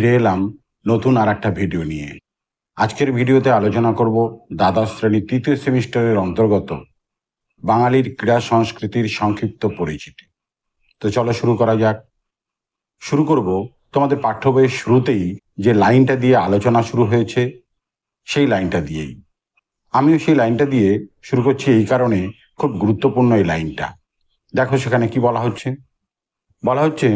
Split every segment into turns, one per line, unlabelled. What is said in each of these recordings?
ফিরে এলাম নতুন আর একটা ভিডিও নিয়ে। আজকের ভিডিওতে আলোচনা করব দ্বাদশ শ্রেণি তৃতীয় সেমিস্টারের অন্তর্গত বাঙালির ক্রীড়া সংস্কৃতির সংক্ষিপ্ত পরিচিতি। তো চলো শুরু করা যাক। শুরু করব তোমাদের পাঠ্য বইয়ের শুরুতেই যে লাইনটা দিয়ে আলোচনা শুরু হয়েছে, সেই লাইনটা দিয়েই। আমিও সেই লাইনটা দিয়ে শুরু করছি এই কারণে খুব গুরুত্বপূর্ণ এই লাইনটা। দেখো সেখানে কি বলা হচ্ছে? বলা হচ্ছে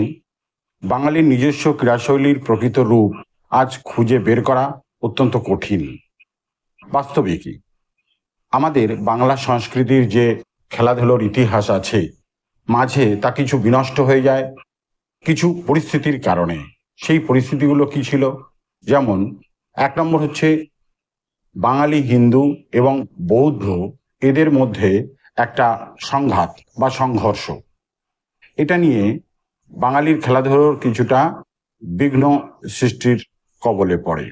বাঙালির নিজস্ব ক্রীড়াশৈলীর প্রকৃত রূপ আজ খুঁজে বের করা অত্যন্ত কঠিন। বাস্তবিকই আমাদের বাংলা সংস্কৃতির যে খেলাধুলোর ইতিহাস আছে, মাঝে তা কিছু বিনষ্ট হয়ে যায়, কিছু পরিস্থিতির কারণে। সেই পরিস্থিতিগুলো কি ছিল? যেমন, এক নম্বর হচ্ছে বাঙালি, হিন্দু এবং বৌদ্ধ এদের মধ্যে একটা সংঘাত বা সংঘর্ষ। এটা নিয়ে বাঙালির খেলাধুলোর কিছুটা বিঘ্ন সৃষ্টির কবলে পড়ে।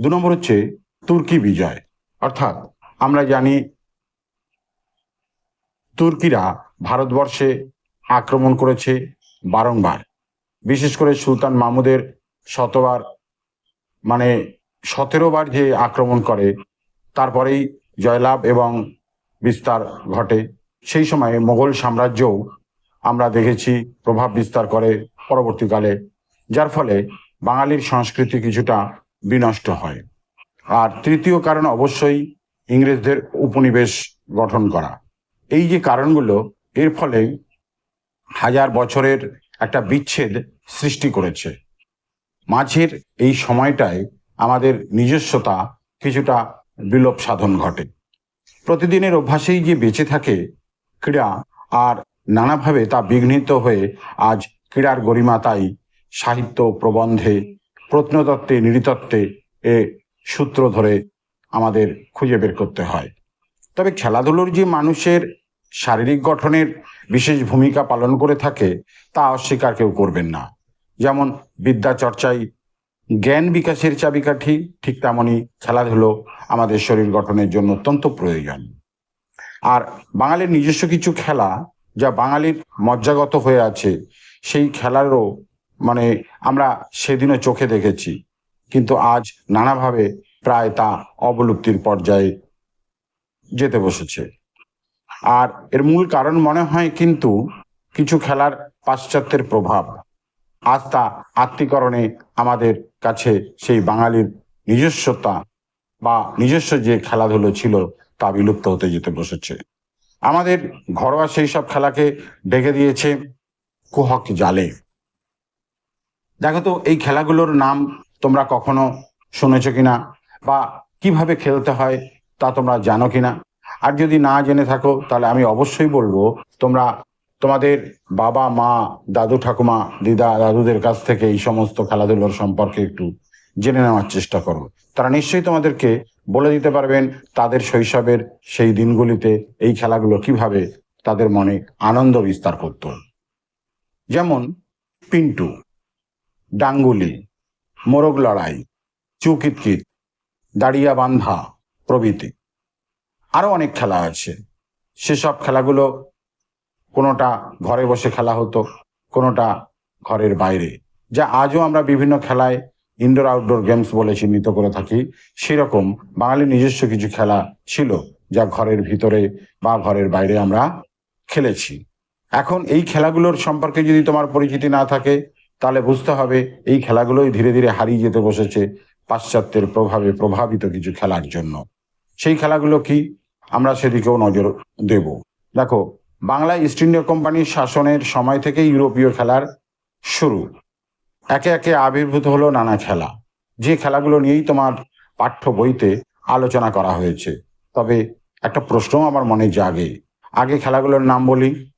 দু নম্বর হচ্ছে তুর্কি বিজয়। অর্থাৎ আমরা জানি তুর্কিরা ভারতবর্ষে আক্রমণ করেছে বারংবার। বিশেষ করে সুলতান মাহমুদের শতবার মানে সতেরো বার যে আক্রমণ করে, তারপরেই জয়লাভ এবং বিস্তার ঘটে। সেই সময়ে মোগল সাম্রাজ্যও আমরা দেখেছি প্রভাব বিস্তার করে পরবর্তীকালে, যার ফলে বাঙালির সংস্কৃতি কিছুটা বিনষ্ট হয়। আর তৃতীয় কারণ অবশ্যই ইংরেজদের উপনিবেশ গঠন করা। এই যে কারণগুলো, এর ফলে হাজার বছরের একটা বিচ্ছেদ সৃষ্টি করেছে। মাঝের এই সময়টায় আমাদের নিজস্বতা কিছুটা বিলোপ সাধন ঘটে। প্রতিদিনের অভ্যাসেই যে বেঁচে থাকে ক্রীড়া আর নানাভাবে তা বিঘ্নিত হয়ে আজ ক্রীড়ার গরিমা তাই সাহিত্য প্রবন্ধে, প্রত্নতত্ত্বে, নৃতত্ত্বে এ সূত্র ধরে আমাদের খুঁজে বের করতে হয়। তবে খেলাধুলোর যে মানুষের শারীরিক গঠনের বিশেষ ভূমিকা পালন করে থাকে, তা অস্বীকার কেউ করবেন না। যেমন বিদ্যা চর্চায় জ্ঞান বিকাশের চাবিকাঠি, ঠিক তেমনই খেলাধুলো আমাদের শরীর গঠনের জন্য অত্যন্ত প্রয়োজন। আর বাঙালির নিজস্ব কিছু খেলা যা বাঙালির মজ্জাগত হয়ে আছে, সেই খেলারও মানে আমরা সেদিনও চোখে দেখেছি। কিন্তু আজ নানাভাবে প্রায় তা অবলুপ্তির পর্যায়ে যেতে বসেছে। আর এর মূল কারণ মনে হয় কিন্তু কিছু খেলার পাশ্চাত্যের প্রভাব। আজ তা আত্মীকরণে আমাদের কাছে সেই বাঙালির নিজস্বতা বা নিজস্ব যে খেলাধুলো ছিল তা বিলুপ্ত হতে যেতে বসেছে। আমাদের ঘরোয়া সেই সব খেলাকে ডেকে দিয়েছে কুহক জালে। দেখো তো, এই খেলাগুলোর নাম তোমরা কখনো শুনেছ কিনা বা কীভাবে খেলতে হয় তা তোমরা জানো কিনা? আর যদি না জেনে থাকো, তাহলে আমি অবশ্যই বলব, তোমরা তোমাদের বাবা, মা, দাদু, ঠাকুমা, দিদা, দাদুদের কাছ থেকে এই সমস্ত খেলাধুলোর সম্পর্কে একটু জেনে নেওয়ার চেষ্টা করো। তারা নিশ্চয়ই তোমাদেরকে বলে দিতে পারবেন তাদের শৈশবের সেই দিনগুলিতে এই খেলাগুলো কীভাবে তাদের মনে আনন্দ বিস্তার করত। যেমন পিন্টু, ডাঙ্গুলি, মোরগ লড়াই, চুকিতকিত, দাঁড়িয়া বান্ধা প্রভৃতি। আরও অনেক খেলা আছে। সেসব খেলাগুলো কোনোটা ঘরে বসে খেলা হতো, কোনোটা ঘরের বাইরে, যা আজও আমরা বিভিন্ন খেলায় ইনডোর আউটডোর গেমস বলে চিহ্নিত করে থাকি, সেরকম বাঙালির নিজস্ব কিছু খেলা ছিল যা ঘরের ভিতরে বা ঘরের বাইরে আমরা খেলেছি। এখন এই খেলাগুলোর সম্পর্কে যদি তোমার পরিচিতি না থাকে, তাহলে বুঝতে হবে এই খেলাগুলোই ধীরে ধীরে হারিয়ে যেতে বসেছে পাশ্চাত্যের প্রভাবে প্রভাবিত কিছু খেলার জন্য। সেই খেলাগুলো কি? আমরা সেদিকেও নজর দেব। দেখো বাংলা ইস্ট ইন্ডিয়া কোম্পানির শাসনের সময় থেকে ইউরোপীয় খেলার শুরু। একে একে আবির্ভূত হলো নানা খেলা। যে খেলাগুলো নিয়েই তোমার পাঠ্য বইতে আলোচনা করা হয়েছে। তবে একটা প্রশ্ন আমার মনে জাগে। আগে খেলাগুলোর নাম বলি।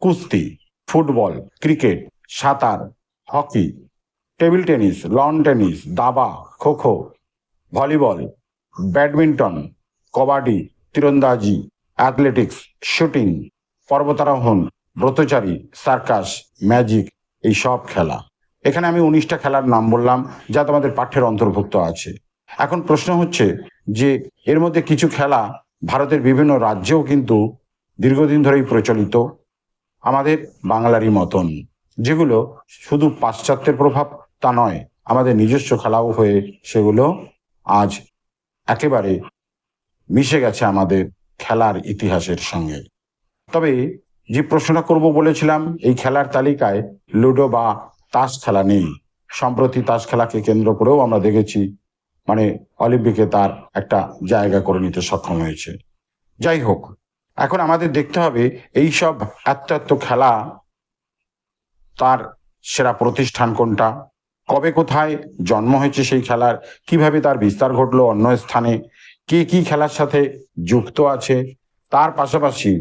কুস্তি, ফুটবল, ক্রিকেট, সাঁতার, hockey, table tennis, lawn tennis, দাবা, খোখো, ভলিবল, ব্যাডমিন্টন, কবাডি, তীরন্দাজি, অ্যাথলেটিক্স, শুটিং, পর্বতারোহণ, ব্রতচারী, সার্কাস, ম্যাজিক, এই সব খেলা। এখানে আমি উনিশটা খেলার নাম বললাম, যা তোমাদের পাঠ্যের অন্তর্ভুক্ত আছে। এখন প্রশ্ন হচ্ছে যে, এর মধ্যে কিছু খেলা ভারতের বিভিন্ন রাজ্যেও কিন্তু দীর্ঘদিন ধরেই প্রচলিত, আমাদের বাংলারই মতন, যেগুলো শুধু পাশ্চাত্যের প্রভাব তা নয়, আমাদের নিজস্ব খেলাও হয়ে সেগুলো আজ একেবারে মিশে গেছে আমাদের খেলার ইতিহাসের সঙ্গে। তবে যে প্রশ্নটা করব বলেছিলাম, এই খেলার তালিকায় লুডো বা তাস খেলা নেই। সম্প্রতি তাস খেলাকে কেন্দ্র করেও আমরা দেখেছি মানে অলিম্পিকে তার একটা জায়গা করে নিতে সক্ষম হয়েছে। যাই হোক, এখন আমাদের দেখতে হবে এই সব এত এত খেলা তার সেরা প্রতিষ্ঠান কোনটা, কবে কোথায় জন্ম হয়েছে সেই খেলার, কীভাবে তার বিস্তার ঘটলো অন্য স্থানে, কে কি খেলার সাথে যুক্ত আছে, তার পাশাপাশি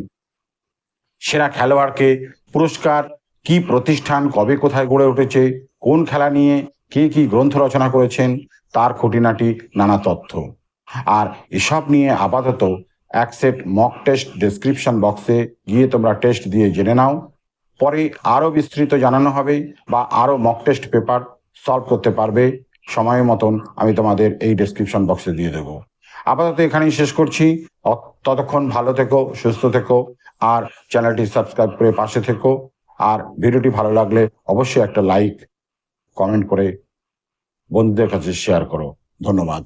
সেরা খেলোয়াড়কে পুরস্কার কি প্রতিষ্ঠান কবে কোথায় গড়ে উঠেছে, কোন খেলা নিয়ে কে কি গ্রন্থ রচনা করেছেন, তার খুঁটিনাটি নানা তথ্য। আর এসব নিয়ে আপাতত অ্যাকসেপ্ট মক টেস্ট ডেসক্রিপশন বক্সে গিয়ে তোমরা টেস্ট দিয়ে জেনে নাও। পরে আরও বিস্তৃত জানানো হবে বা আরও মক টেস্ট পেপার সলভ করতে পারবে। সময় মতন আমি তোমাদের এই ডেসক্রিপশন বক্সে দিয়ে দেবো। আপাতত এখানেই শেষ করছি। ততক্ষণ ভালো থেকো, সুস্থ থেকো, আর চ্যানেলটি সাবস্ক্রাইব করে পাশে থেকো। আর ভিডিওটি ভালো লাগলে অবশ্যই একটা লাইক কমেন্ট করে বন্ধুদের কাছে শেয়ার করো। ধন্যবাদ।